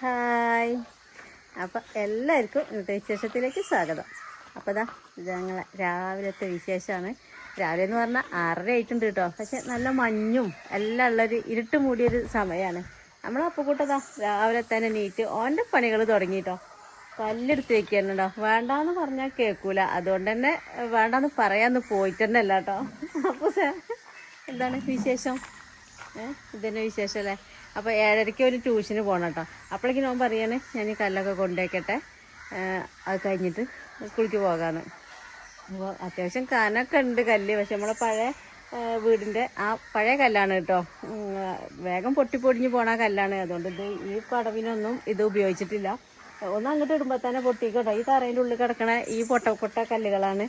Hi. അപ്പം എല്ലാവർക്കും ഇന്നത്തെ വിശേഷത്തിലേക്ക് സ്വാഗതം. അപ്പോൾ ഇതാ ഇത് ഞങ്ങളെ രാവിലത്തെ വിശേഷമാണ്. രാവിലെ എന്ന് പറഞ്ഞാൽ ആറര ആയിട്ടുണ്ട് കേട്ടോ. പക്ഷെ നല്ല മഞ്ഞും എല്ലാം ഉള്ളൊരു ഇരുട്ട് മൂടിയൊരു സമയമാണ് നമ്മൾ അപ്പക്കൂട്ടതാ രാവിലെ തന്നെ നീറ്റ് ഓന്റെ പണികൾ തുടങ്ങി കേട്ടോ കല്ലെടുത്ത് വെക്കുന്നുണ്ടോ വേണ്ടാന്ന് പറഞ്ഞാൽ കേൾക്കൂല അതുകൊണ്ട് തന്നെ വേണ്ടാന്ന് പറയാന്ന് പോയിട്ട് തന്നെ അല്ല കേട്ടോ. അപ്പോൾ എന്താണ് വിശേഷം? ഏഹ് ഇതന്നെ വിശേഷം അല്ലേ? അപ്പോൾ ഏഴരയ്ക്ക് ഒരു ട്യൂഷന് പോകണം കേട്ടോ അപ്പോഴേക്കും ഞാൻ പറയണേ ഞാൻ ഈ കല്ലൊക്കെ കൊണ്ടുവയ്ക്കട്ടെ ഏഹ് അത് കഴിഞ്ഞിട്ട് സ്കൂളിലേക്ക് പോകാമെന്ന് അപ്പോൾ അത്യാവശ്യം കനൊക്കെ ഉണ്ട് കല്ല് പക്ഷെ നമ്മളെ പഴയ വീടിന്റെ ആ പഴയ കല്ലാണ് കേട്ടോ വേഗം വേഗം പൊട്ടിപ്പൊടിഞ്ഞ് പോണ കല്ലാണ്. അതുകൊണ്ട് ഇത് ഈ പടവിനൊന്നും ഇത് ഉപയോഗിച്ചിട്ടില്ല. ഒന്ന് അങ്ങോട്ട് ഇടുമ്പോൾ തന്നെ പൊട്ടിക്കട്ടോ ഈ തറയിന്റെ ഉള്ളിൽ കിടക്കണ ഈ പൊട്ട പൊട്ട കല്ലുകളാണ്.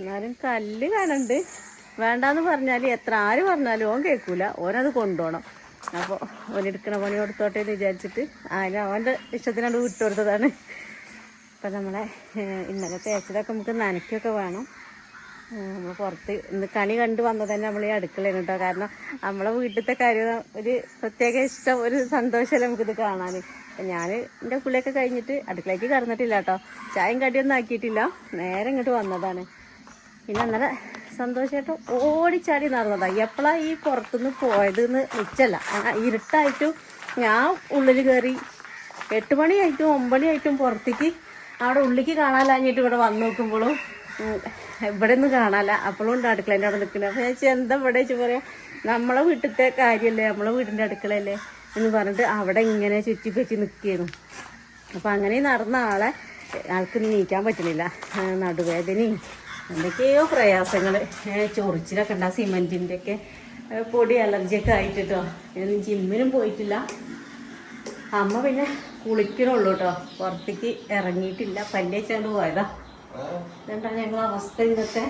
എന്നാലും കല്ല് കാണുന്നുണ്ട് വേണ്ടാന്ന് പറഞ്ഞാൽ എത്ര ആര് പറഞ്ഞാലും ഓൻ കേൾക്കൂല ഓനത് കൊണ്ടുപോകണം അപ്പോൾ ഓനെടുക്കണ പണി കൊടുത്തോട്ടെ എന്ന് വിചാരിച്ചിട്ട് അതിന് അവന്റെ ഇഷ്ടത്തിനാണ്ട് വിട്ടു കൊടുത്തതാണ്. അപ്പം നമ്മളെ ഇന്നലെ തേച്ചതൊക്കെ നമുക്ക് നനയ്ക്കൊക്കെ വേണം. നമ്മൾ പുറത്ത് ഇന്ന് കണി കണ്ട് വന്നത് തന്നെ നമ്മൾ ഈ അടുക്കളയാണ് കേട്ടോ. കാരണം നമ്മളെ വീട്ടിലത്തെ കാര്യം ഒരു പ്രത്യേക ഇഷ്ടം ഒരു സന്തോഷമല്ല നമുക്കിത് കാണാൻ ഞാൻ എന്റെ പുള്ളിയൊക്കെ കഴിഞ്ഞിട്ട് അടുക്കളയ്ക്ക് കടന്നിട്ടില്ല കേട്ടോ. ചായയും കടിയൊന്നും ആക്കിയിട്ടില്ല. നേരെ ഇങ്ങോട്ട് വന്നതാണ്. പിന്നെ അന്നേരം സന്തോഷമായിട്ട് ഓടിച്ചാടി നടന്നതാ. എപ്പോഴാ ഈ പുറത്തുനിന്ന് പോയത് എന്ന് നിച്ചല്ല ഇരുട്ടായിട്ടും ഞാൻ ഉള്ളിൽ കയറി എട്ട് മണിയായിട്ടും ഒമ്പണിയായിട്ടും പുറത്തേക്ക് അവിടെ ഉള്ളിക്ക് കാണാലാഞ്ഞിട്ട് ഇവിടെ വന്നു നോക്കുമ്പോഴും എവിടെ ഒന്നും കാണാല്ല അപ്പോഴും ഉണ്ട് അടുക്കളേന്റെ അവിടെ നിൽക്കുന്നത്. അപ്പോൾ ഞാൻ ചോദിച്ചു, എന്താ ഇവിടെ വെച്ച് പറയാം? നമ്മളെ വീട്ടിലത്തെ കാര്യമല്ലേ നമ്മളെ വീടിന്റെ അടുക്കളയല്ലേ? എന്ന് പറഞ്ഞിട്ട് അവിടെ ഇങ്ങനെ ചുറ്റിപ്പറ്റി പറ്റി നിൽക്കുന്നു അപ്പം അങ്ങനെ നടന്ന ആളെ ആൾക്ക് നീക്കാൻ പറ്റുന്നില്ല. നടുവേദനയും എന്തൊക്കെയോ പ്രയാസങ്ങൾ ചൊറിച്ചിലൊക്കെ ഉണ്ട് ആ സിമെന്റിന്റെ ഒക്കെ പൊടി അലർജിയൊക്കെ ആയിട്ട് ഞാൻ ജിമ്മിനും പോയിട്ടില്ല അമ്മ പിന്നെ കുളിക്കണുള്ളൂ കേട്ടോ പുറത്തേക്ക് ഇറങ്ങിയിട്ടില്ല പല്ലേച്ചാണ്ട് പോയതാ എന്നിട്ടാ ഞങ്ങൾ അവസ്ഥ ഇന്നത്തെ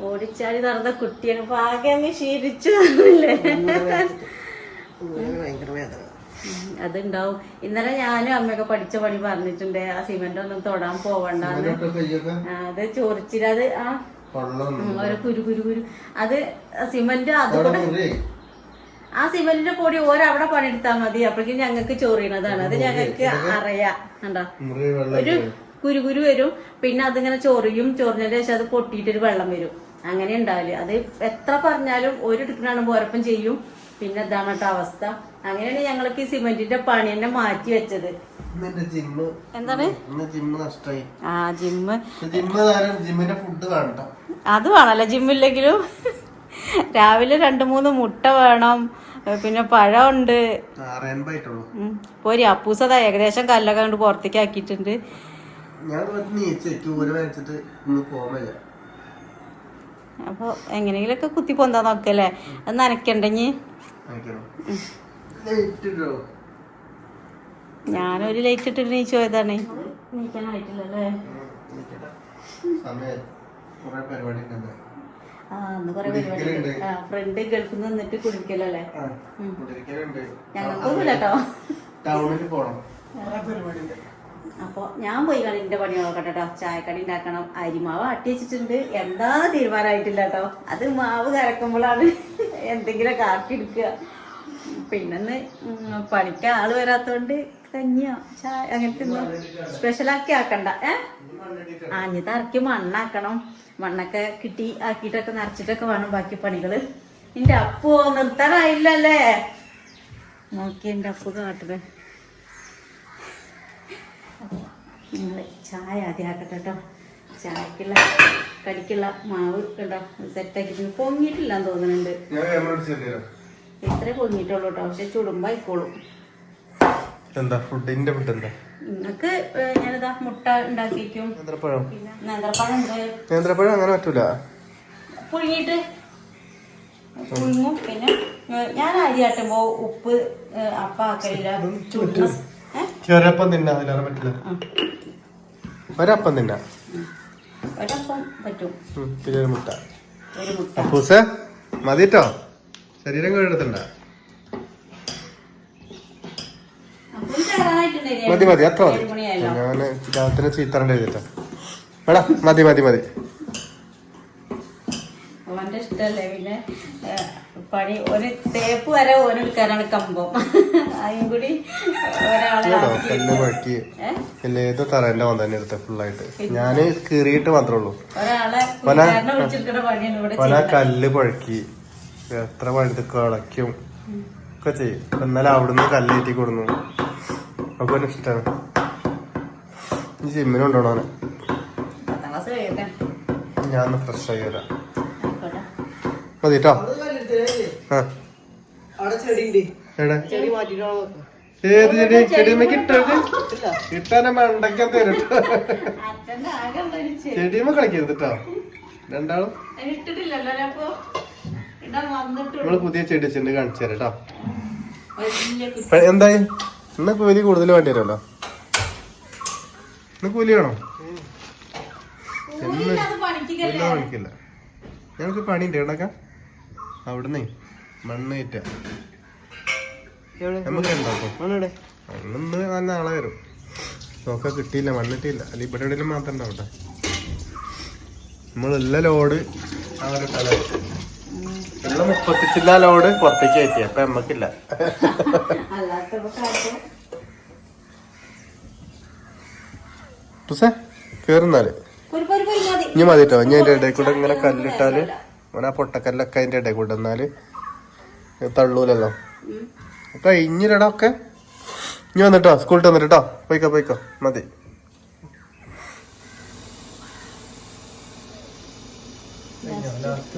ഓടിച്ചാടി നടന്ന കുട്ടിയാണ് ആകെ അങ്ങ് അല്ലേ ഭയങ്കര വേദന അതുണ്ടാവും. ഇന്നലെ ഞാനും അമ്മയൊക്കെ പഠിച്ച പണി പറഞ്ഞിട്ടുണ്ട്. ആ സിമെന്റ് ഒന്നും തൊടാൻ പോവണ്ടെന്ന്. ആ, അത് ചൊറിച്ചിൽ അത് ആ. ഓരോ കുരു കുരു കുരു. അത് സിമെന്റ് അതുകൂടെ ആ സിമെന്റിന്റെ പൊടി ഓരവിടെ പണിയെടുത്താൽ മതി. അപ്പോഴേക്കും ഞങ്ങൾക്ക് ചോറിയണതാണ്. അത് ഞങ്ങൾക്ക് അറിയാം. കണ്ടോ? ഒരു കുരു കുരു വരും. പിന്നെ അതിങ്ങനെ ചോറിയും. ചൊറിഞ്ഞതിന് ശേഷം അത് പൊട്ടിയിട്ടൊരു വെള്ളം വരും. അങ്ങനെ ഉണ്ടാവില്ല അത് എത്ര പറഞ്ഞാലും ഒരു എടുക്കണാണ് പോരപ്പം ചെയ്യും. പിന്നെ ഇതാണ് കേട്ടോ അവസ്ഥ. അങ്ങനെയാണ് ഞങ്ങൾക്ക് ഈ സിമെന്റിന്റെ പണി തന്നെ മാറ്റി വെച്ചത്. എന്താണ്? ആ ജിമ്മ് ജിമ്മിന്റെ ഫുഡ് അത് വേണല്ലോ ജിമ്മില്ലെങ്കിലും രാവിലെ രണ്ട് മൂന്ന് മുട്ട വേണം പിന്നെ പഴമുണ്ട്. പോരി അപ്പൂസത ഏകദേശം കല്ലൊക്കെ കണ്ട് പുറത്തേക്ക് ആക്കിയിട്ടുണ്ട്. അപ്പൊ എങ്ങനെയെങ്കിലൊക്കെ കുത്തി പൊന്താ നോക്കല്ലേ അത് നനയ്ക്കണ്ടെങ്കിൽ ഞാനൊരു ലൈറ്റ് ഇട്ടിട്ട് നീ പോയതാണ് നീക്കാനായിട്ടില്ലല്ലേ ഫ്രണ്ട് ഗൾഫിൽ നിന്ന് നിന്നിട്ട് കുടിക്കലല്ലേ. ഞങ്ങൾക്കൊന്നുമില്ല കേട്ടോ. ടൗണിൽ പോണം. അപ്പോൾ ഞാൻ പോയി കളിന്റെ പണി നോക്കട്ടെ കേട്ടോ. ചായക്കടി ഉണ്ടാക്കണം. അരിമാവ് അട്ടിച്ചിട്ടുണ്ട് എന്താ തീരുമാനമായിട്ടില്ല കേട്ടോ. അത് മാവ് കരക്കുമ്പോഴാണ് എന്തെങ്കിലും കാട്ടിയെടുക്കുക പിന്നെന്ന് പണിക്ക് ആൾ വരാത്തോണ്ട് കഞ്ഞിയോ ചായ അങ്ങനത്തെ ഒന്നും സ്പെഷ്യലാക്കി ആക്കണ്ട. ഏ? ആഞ്ഞ് തറക്കി മണ്ണാക്കണം. മണ്ണൊക്കെ കിട്ടി ആക്കിയിട്ടൊക്കെ നിറച്ചിട്ടൊക്കെ വേണം ബാക്കി പണികൾ. നിന്റെ അപ്പു നിർത്താനായില്ലല്ലേ നോക്കി എന്റെ അപ്പു കാട്ടണേ. നിങ്ങൾ ചായ ആദ്യം ആക്കട്ടെ കേട്ടോ ചായക്കുള്ള കടിക്കുള്ള മാവ് കേട്ടോ സെറ്റാക്കി പൊങ്ങിയിട്ടില്ലാന്ന് തോന്നുന്നുണ്ട്. ഇത്രേ പൊങ്ങിയിട്ടുള്ളൂ കേട്ടോ പക്ഷെ ചുടുമ്പോൾ ആയിക്കോളും. എന്താ ഫുഡിന്റെ ഫുഡ് എന്താ? നിങ്ങൾക്ക് ഞാനിതാ മുട്ട ഉണ്ടാക്കിക്കും നേന്ത്രപ്പഴം. നേന്ത്രപ്പഴം ഉണ്ട് നേന്ത്രപ്പഴം അങ്ങനെ പറ്റൂല. പുഴുങ്ങിയിട്ട് പുഴുങ്ങും. പിന്നെ ഞാൻ അരി ആട്ടുമ്പോ ഉപ്പ് അപ്പ ആക്കലില്ല? ചെറിയപ്പം തിന്നാ അതിലേറെ പറ്റില്ല. ഒരപ്പം തിന്നാ? ഒരപ്പം പറ്റും. പിന്നെ ഒരു മുട്ട. ഒരു മുട്ട. മതിട്ടോ? ശരീരം ചേരാനായിട്ടുണ്ടായിരുന്നു. മതി മതി അത്ര മതി. ഞാൻ ഞാൻ രാത്രി ചീത്തറണ്ട് എഴുതിട്ടോ വേടാ മതി മതി മതി. അവന്റെ ഇഷ്ടല്ലേ? പിന്നെ ഏ, പണി ഒരു തേപ്പ് വരെ കമ്പം. അതും കൂടി ഒരാളെ കേട്ടോ കല്ല് കുഴക്കി ഏ? അല്ലേ ഏത് തറേന്റെ വന്ന് തന്നെ എടുത്ത ഫുള്ളായിട്ട് ഞാൻ കീറിയിട്ട് മാത്രമേ ഉള്ളൂ. ഒരാളെ പണിയാണ് ഇവിടെ കല്ല് കുഴക്കി എത്ര പഴുത്ത് കളയ്ക്കും? ഒക്കെ ചെയ്യും. എന്നാലും അവിടുന്ന് കല്ലേറ്റി കൊടുന്നു. അപ്പൊ ഇഷ്ടമാണ് ഈ ജിമ്മിന് കൊണ്ടുപോകണോ പത്താം ഞാൻ ഒന്ന് ഫ്രഷ് ആയി വരാം. മതി കേട്ടോ ഏത് ചെടി? ചെടിയുമ്മ കിട്ടരുത് കിട്ടാനെ മണ്ടയ്ക്കാൻ തരും. ചെടിയുമ്മ കളിക്കരുത് കേട്ടോ രണ്ടാളും? ഇട്ടിട്ടില്ലല്ലോ നമ്മൾ പുതിയ ചെടി ചെന്ന് കാണിച്ചു തരാം കേട്ടോ. എന്തായി? ഇന്ന് കൂലി കൂടുതൽ വേണ്ടി വരുമല്ലോ? ഇന്ന് കൂലി വേണോ? പണിക്കല്ലേ? കൂലി പണിക്കില്ല. ഞങ്ങൾക്ക് പണിയുണ്ട് എവിടെക്കാം? അവിടുന്ന് മണ്ണ് കയറ്റ നമുക്ക് ഉണ്ടാക്കും മണ്ണിടെ മണ്ണിന്ന് നല്ല നാളെ വരും. നോക്കാൻ കിട്ടിയില്ല മണ്ണിട്ടില്ല അല്ല ഇവിടെ എവിടെയെങ്കിലും മാത്രം ഉണ്ടാവട്ടെ. നമ്മളെല്ലാം ലോഡ് അങ്ങനെ ഉള്ള മുപ്പത്തിച്ചില്ല ലോഡ് പുറത്തേക്ക് കയറ്റി അപ്പൊ നമ്മക്കില്ല. കേറുന്നാൽ. ഇനി മതി. കേട്ടോ ഇനി അതിന്റെ ഇടയിൽ കൂടെ ഇങ്ങനെ കല്ലിട്ടാൽ ഓന പൊട്ടക്കല്ലൊക്കെ അതിന്റെ ഇടയിൽ കൂടെ എന്നാൽ തള്ളൂലല്ലോ. അപ്പൊ ഇഞ്ഞിരടാ ഒക്കെ. ഇനി വന്നിട്ടോ സ്കൂളിൽ വന്നിട്ടോ? പോയിക്കോ പോയിക്കോ. മതി.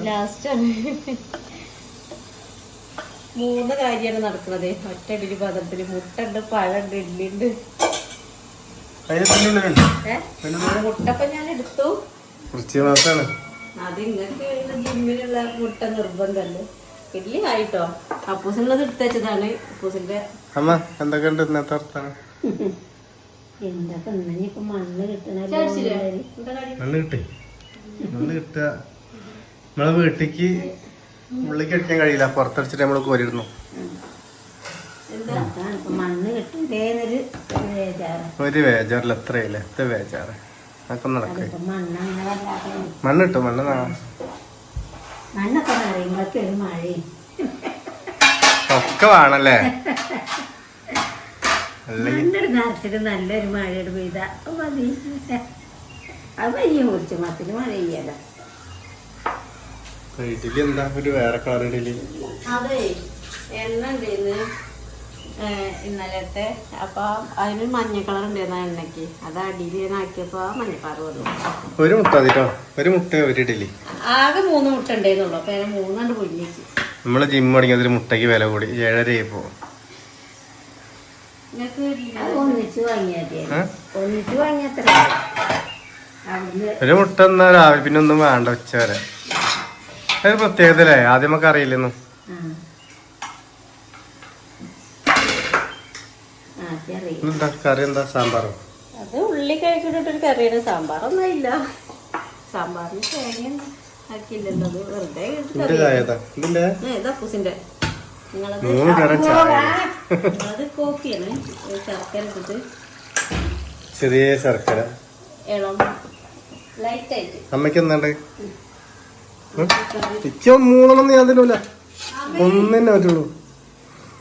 ലാസ്റ്റാണ്. മൂന്ന് കാര്യമാണ് നടക്കുന്നത് ഒറ്റ ഇഡ്ഡലി പാത്രത്തിൽ മുട്ട ഉണ്ട് പഴമുണ്ട് ഇഡ്ഡലി ഉണ്ട് മുട്ടപ്പൊ ഞാൻ എടുത്തു. അത് ഇങ്ങക്ക് ജിമ്മിലുള്ള മുട്ട നിർബന്ധമല്ലേ ഇഡ്ഡലി ആയിട്ടോ? അപ്പൂസിനുള്ളത് എടുത്തതാണ് അപ്പൂസിന്റെ അമ്മ എന്തൊക്കെയുണ്ട് ഇന്നത്തെ വർത്താനം? എന്താ ഇപ്പൊ മണ്ണ് കിട്ടണ മണ്ണ് കിട്ടി. മണ്ണ് കിട്ടുക. നമ്മളെ വീട്ടിക്ക് ഉള്ളിലേക്ക് അടിക്കാൻ കഴിയില്ല. പുറത്തടിച്ചിട്ട് നമ്മൾ കോരിയിരുന്നു ഒരു വേജാറില്ല. എത്രയില്ല എത്ര വേജാറ്. അതൊക്കെ നടക്കേ. മണ്ണിട്ടു മണ്ണ് ഒക്കെ വേണല്ലേ? നല്ലൊരു മഴയുടെ പെയ്ത. അത് വലിയ കുറിച്ച് മത്തിന് മഴ ചെയ്യല ഇഡലി എന്താ? ഒരു വേറെ കളർ ഇഡ്ഡലി അതെ എണ്ണ ഉണ്ടായിരുന്നു ഇന്നലത്തെ. അപ്പൊ അതിന് മഞ്ഞ കളർ ഉണ്ടായിരുന്നു എണ്ണക്ക് എണ്ണയ്ക്ക്. അത് അടിയിൽ ആക്കിയപ്പോ മഞ്ഞപ്പാറ് വന്നു. ഒരു മുട്ട അതിട്ടോ ഒരു മുട്ട ഒരു ഇഡലി. ആകെ മൂന്ന് മുട്ട ഉണ്ടായിരുന്നുള്ളൂ അപ്പൊ ഞാൻ മൂന്നാണ്ട് പൊന്നിച്ച് നമ്മൾ ജിം തുടങ്ങിയതിൽ മുട്ടയ്ക്ക് വില കൂടി. ഏഴര ആയിപ്പോ. ഒന്നിച്ച് വാങ്ങിയാ? ഒന്നിച്ച് വാങ്ങിയത്ര അവിടുന്ന് ഒരു മുട്ട എന്നാ രാവിലെ പിന്നെ ഒന്നും വേണ്ട ഉച്ച വരെ ഒരു പ്രത്യേകത അല്ലേ ആദ്യം നമുക്ക് അറിയില്ലെന്നു എന്താ കറി എന്താ? സാമ്പാറോ? അത് ഉള്ളി കഴിച്ചിട്ടൊരു കറിയാണ് സാമ്പാറൊന്നും ഇല്ല. സാമ്പാറിന് തേങ്ങ ആക്കിയില്ലല്ലോ അത് വെറുതെ ഇട്ട് ഇതിന്റെ കറി. ചായ ഏതാ? ഇതിന്റെ? ഏ, ഇതാ പൂസിന്റെ നിങ്ങളത് കോഫിയാണ് ശർക്കര ഇട്ടിട്ട്. ചെറിയ ശർക്കര. ഇളം അമ്മയ്ക്ക് എന്താണ്ട്? ഇച്ചോ മൂന്നെണ്ണം ഞാൻ തരൂല ഒന്നിനെ പറ്റുള്ളൂ.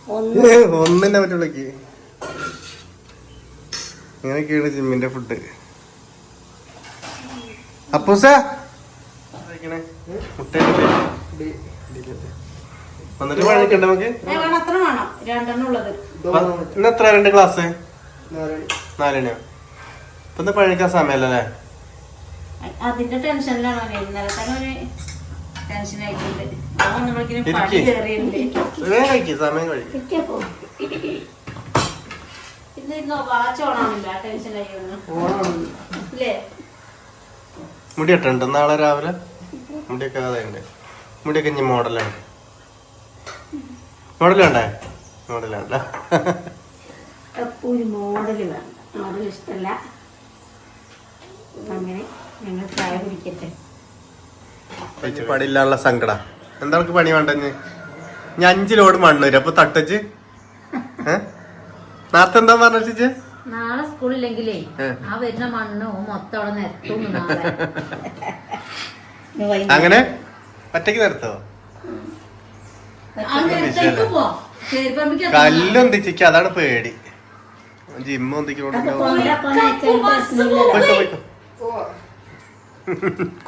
ഒന്ന്. ഒന്നിനെ പറ്റുള്ളൂ ഇങ്ങനെയൊക്കെയാണ് ജിമ്മിന്റെ ഫുഡ്. അപ്പൂസ വന്നിട്ട് നമുക്ക്? ഏ, വേണം. രണ്ടെണ്ണം ഉള്ളത്. ഇന്ന് എത്ര രണ്ട് ക്ലാസ്? നാലണിയോ ഇപ്പൊ എന്താ സമയല്ലേ അതിന്റെ ടെൻഷനിലാണ്. ഇന്നലെ തന്നെ ടെൻഷൻ ആയിട്ടുണ്ട്. അവൻ പണി സമയം കഴിക്കും. മുടി ഇട്ടുണ്ട് നാളെ രാവിലെ മുടിയൊക്കെ അതായത് മുടിയൊക്കെ ഇനി മോഡലാണ്. മോഡലുണ്ടേ മോഡലുണ്ട ഇഷ്ടല്ല ഒരു മോഡൽ വേണം. മോഡൽ ഇഷ്ടമല്ല അങ്ങനെ ഞങ്ങൾ ചായ കുടിക്കട്ടെ. പണിയില്ലാനുള്ള സങ്കട. എന്താ നമുക്ക് പണി വേണ്ട ഇനി ഞാൻ അഞ്ച് ലോഡ് മണ്ണ് വരും. അപ്പൊ തട്ടച്ച് ഏ? നേരത്തെ എന്താ പറഞ്ഞ ചേച്ചി? നാളെ സ്കൂളില്ലെങ്കിലേ. ആ വരുന്ന മണ്ണ് മൊത്തം അവിടെ നിരത്തും. അങ്ങനെ? ഒറ്റയ്ക്ക് നിർത്തോ കല്ലൊന്തിച്ചിക്ക് അതാണ് പേടി. ജിമ്മ ഒന്തിക്കൊണ്ടിരിക്കോ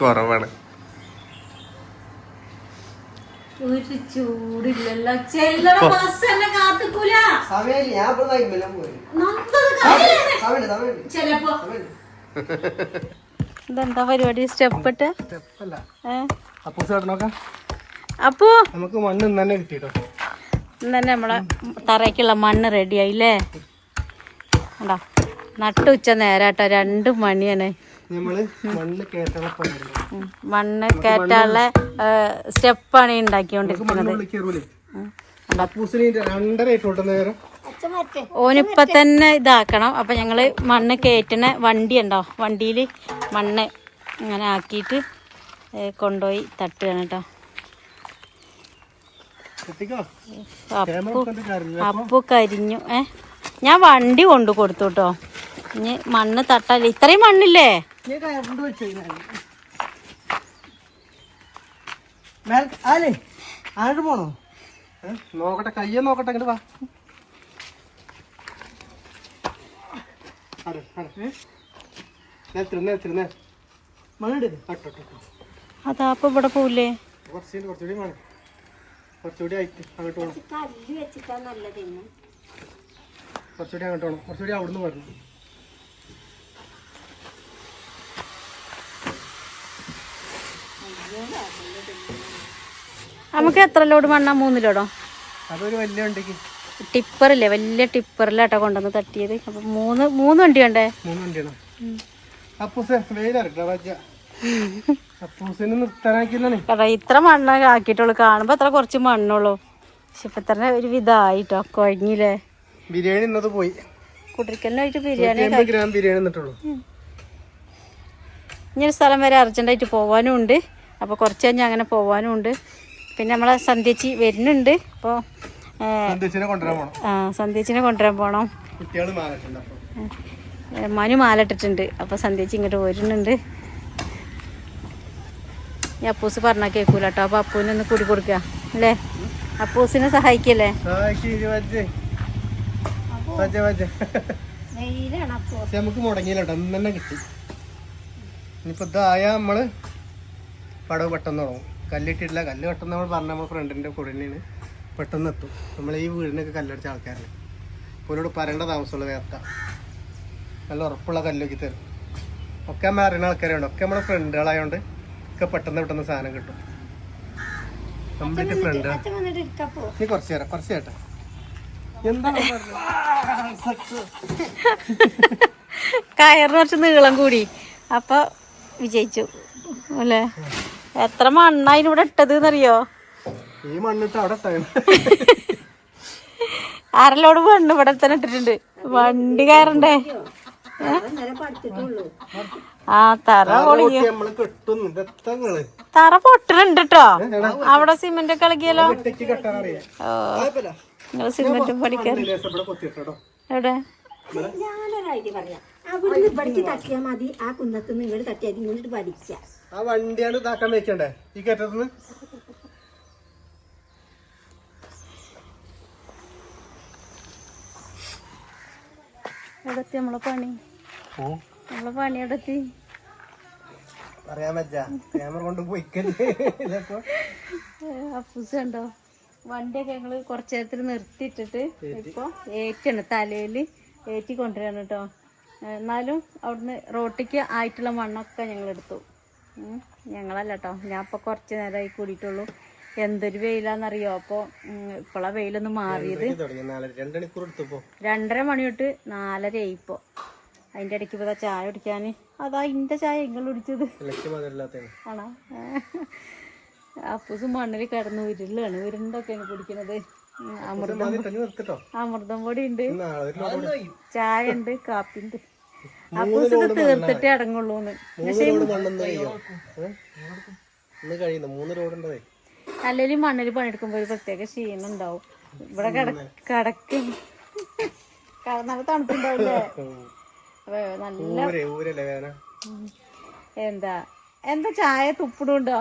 കുറവാണ്. ഒരു ചൂടില്ലല്ലോ. ചെല്ലണ ബസ് എന്നെ കാത്തിക്കൂല. സമയമില്ല ഞാൻ ഇപ്പൊ പോയി ചെലപ്പോ ഇതെന്താ പരിപാടി? സ്റ്റെപ്പ് ഇട്ട് അപ്പോ! നമുക്ക് മണ്ണ് ഇന്ന് തന്നെ കിട്ടിട്ടോ. ഇന്നെ തന്നെ നമ്മളെ തറയ്ക്കുള്ള മണ്ണ് റെഡി ആയില്ലേ? കണ്ടോ? നട്ടുച്ച നേരാട്ടോ രണ്ട് മണിയാണ്. നമ്മൾ മണ്ണ് കയറ്റാനുള്ള സ്റ്റെപ്പാണ് ഉണ്ടാക്കിക്കൊണ്ടിരിക്കുന്നത്. രണ്ടര നേരം ഓനിപ്പൊ തന്നെ ഇതാക്കണം. അപ്പൊ ഞങ്ങൾ മണ്ണ് കയറ്റുന്ന വണ്ടി ഉണ്ടോ? വണ്ടിയിൽ മണ്ണ് ഇങ്ങനെ ആക്കിയിട്ട് കൊണ്ടുപോയി തട്ടുകയാണ് കേട്ടോ അപ്പു അപ്പു കരിഞ്ഞു. ഏ? ഞാൻ വണ്ടി കൊണ്ടു കൊടുത്തു കേട്ടോ ഇനി മണ്ണ് തട്ടല്ല ഇത്രയും മണ്ണില്ലേ? പോണോ? ഏ? നോക്കട്ടെ കയ്യെ നോക്കട്ടെ ഇങ്ങോട്ട് വാ. അതാ അപ്പൊ ഇവിടെ പോവില്ലേ കുറച്ചുകൂടി ആയിട്ട് അങ്ങോട്ട് പോകണം കുറച്ചുകൂടി അങ്ങോട്ട് പോകണം കുറച്ചുകൂടി അവിടുന്ന് വരണം. നമുക്ക് എത്ര ലോഡ് മണ്ണാ? മൂന്ന് ലോഡോ അതൊരു വലിയ വണ്ടിക്ക്. ടിപ്പറില്ലേ? വലിയ ടിപ്പറിലാട്ടോ കൊണ്ടുവന്ന് തട്ടിയത്. അപ്പൊ മൂന്ന് മൂന്ന് വണ്ടി വേണ്ടേ? മൂന്ന് വണ്ടിയാണ്. ഇത്ര മണ്ണ് ആക്കിയിട്ടുള്ളൂ. കാണുമ്പോ അത്ര കുറച്ച് മണ്ണുള്ളൂ. പക്ഷെ ഇപ്പൊ തന്നെ ഒരു വിധായിട്ടോ? കുഴങ്ങില്ലേ ബിരിയാണി ഇന്നത് പോയി. കുട്ടിരിക്കലിനായിട്ട് ബിരിയാണി ഗ്രാം ബിരിയാണി ഇനി ഒരു സ്ഥലം വരെ അർജന്റായിട്ട് പോവാനും ഉണ്ട്. അപ്പോൾ കുറച്ച് കഴിഞ്ഞ് അങ്ങനെ പോവാനും ഉണ്ട് പിന്നെ നമ്മളെ സന്ധ്യച്ചി വരുന്നുണ്ട്. അപ്പോൾ പോണം. സന്ധ്യച്ചിനെ കൊണ്ടുവരാൻ പോകണം മനു മാലിട്ടിട്ടുണ്ട് അപ്പോൾ സന്ധ്യച്ചി ഇങ്ങോട്ട് വരുന്നുണ്ട്. ഈ അപ്പൂസ് പറഞ്ഞാൽ കേൾക്കൂല കേട്ടോ അപ്പോൾ അപ്പൂനൊന്ന് കുടി കൊടുക്കുക അല്ലേ? അപ്പൂസിനെ സഹായിക്കല്ലേ? നമുക്ക് മുടങ്ങിയില്ല കേട്ടോ. അന്ന് തന്നെ കിട്ടി. ഇനിയിപ്പോ ഇതായ നമ്മൾ പടവ് പെട്ടെന്ന് തുടങ്ങും. കല്ലിട്ടിട്ടില്ല. കല്ല് പെട്ടെന്ന് നമ്മൾ പറഞ്ഞ നമ്മുടെ ഫ്രണ്ടിന്റെ കൂടെ തന്നെയാണ് പെട്ടെന്ന് എത്തും. നമ്മൾ ഈ വീടിനൊക്കെ കല്ലടിച്ച ആൾക്കാരാണ് പോലോട് പറയേണ്ട താമസമുള്ള വേർത്ത നല്ല ഉറപ്പുള്ള കല്ലൊക്കെ തരും. ഒക്കെ നമ്മൾ അറിയുന്ന ആൾക്കാരുണ്ട് ഒക്കെ നമ്മുടെ ഫ്രണ്ടുകളായതുകൊണ്ട് ഒക്കെ പെട്ടെന്ന് പെട്ടെന്ന് സാധനം കിട്ടും. കംപ്ലീറ്റ് ഫ്രണ്ട് നീ കുറച്ച് തരാം കുറച്ച് കേട്ടെ. എന്താണ് കയറിന് കുറച്ച് നീളം കൂടി. അപ്പൊ വിജയിച്ചു. അല്ലേ? എത്ര മണ്ണായി ഇവിടെ ഇട്ടത് എന്നറിയോ ഈ മണ്ണിട്ട് അവിടെ മണ്ണ് ഇവിടെ തന്നെ ഇട്ടിട്ടുണ്ട്. വണ്ടി കയറണ്ടേ? ആ തറ തറ പൊട്ടണുണ്ട് കേട്ടോ അവിടെ സിമെന്റ് ഒക്കെ ഇളകിയല്ലോ നിങ്ങൾ സിമെന്റും അറിയാം ഓ. നിങ്ങൾ സിമെന്റ് പഠിക്കാൻ എവിടെ? പറയാം. അവിടുന്ന് ഇവിടേക്ക് തട്ടിയാൽ മതി. ആ കുന്നത്ത് നിന്ന് ഇങ്ങോട്ട് തട്ടിയാൽ ഇങ്ങോട്ട് പഠിക്കുക ആ വണ്ടിയാണ് ഇതാക്കാൻ വെക്കണ്ടേ? ഈ കയറ്റത്തുനിന്ന് എവിടെത്തി നമ്മളെ പണി? നമ്മളെ പണി എവിടെത്തി? പറയാൻ പറ്റാ. ക്യാമറ കൊണ്ട് പോയിക്കല്ലേ ഇതൊക്കെ അപ്പൂസ് കണ്ടോ? വണ്ടിയൊക്കെ ഞങ്ങൾ കുറച്ചു നേരത്തിൽ നിർത്തിയിട്ടിട്ട് ഇപ്പൊ ഏറ്റാണ് തലയിൽ. ഏറ്റി കൊണ്ടുവരാണ് കേട്ടോ. എന്നാലും അവിടുന്ന് റോട്ടിക്ക് ആയിട്ടുള്ള മണ്ണൊക്കെ ഞങ്ങൾ എടുത്തു ഉം. ഞങ്ങളല്ല കേട്ടോ ഞാൻ ഇപ്പൊ കുറച്ച് നേരമായി കൂടിയിട്ടുള്ളൂ. എന്തൊരു വെയിലാന്നറിയോ? അപ്പൊ ഇപ്പോഴാ വെയിലൊന്ന് മാറിയത്. രണ്ടര മണി തൊട്ട് നാലര ആയിപ്പോ അതിന്റെ ഇടയ്ക്ക് ഇപ്പൊ ചായ കുടിക്കാന് അതാ ഇന്റെ ചായ നിങ്ങൾ കുടിച്ചത്. ആണോ? അപ്പൂസ് മണ്ണിൽ കിടന്ന് ഉരുളാണ്. ഉരുണ്ടൊക്കെയാണ് കുടിക്കണത്. ഉം, അമൃതം അമൃതം പൊടി ഉണ്ട്. ചായ ഉണ്ട് കാപ്പി ഉണ്ട്. തീർത്തിട്ടേ അടങ്ങുള്ളൂ അല്ലെങ്കിൽ മണ്ണിൽ പണിയെടുക്കുമ്പോ ഒരു പ്രത്യേക ക്ഷീണം ഉണ്ടാവും ഇവിടെ കടക്കും. നല്ല തണുപ്പുണ്ടാവില്ലേ? നല്ല എന്താ? എന്താ ചായ തുപ്പിടുണ്ടോ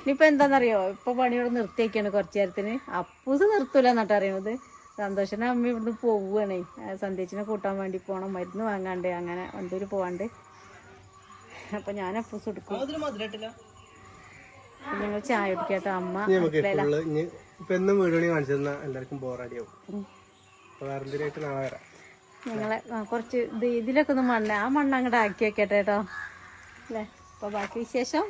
ഇനിയിപ്പോ എന്താന്നറിയോ? ഇപ്പൊ പണിയോട് നിർത്തിയൊക്കെയാണ് കുറച്ചു നേരത്തിന്. അപ്പൂസ് നിർത്തൂല എന്നിട്ട് അറിയണത് സന്തോഷനെ അമ്മ ഇവിടുന്ന് പോവുകയാണേ സന്ധ്യച്ചിനെ കൂട്ടാൻ വേണ്ടി പോകണം മരുന്ന് വാങ്ങാണ്ട് അങ്ങനെ വണ്ടൂര് പോവാണ്ട്. അപ്പൊ ഞാൻ അപ്പം ഞങ്ങൾ ചായ കുടിക്കട്ടോ. അമ്മ ഇപ്പൊ എന്നും കാണിച്ചു എല്ലാവർക്കും ബോറടിയാവും അപ്പൊ വേറെ എന്തിനായിട്ട് നാളെ വരാം. ഞങ്ങളെ കുറച്ച് ഇത് ഇതിലൊക്കെ ഒന്ന് മണ്ണ് ആ മണ്ണ് അങ്ങോട്ട് ആക്കി വെക്കട്ടെ കേട്ടോ. അല്ലേ? അപ്പോൾ ബാക്കി വിശേഷം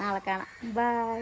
നാളെ കാണാം. ബൈ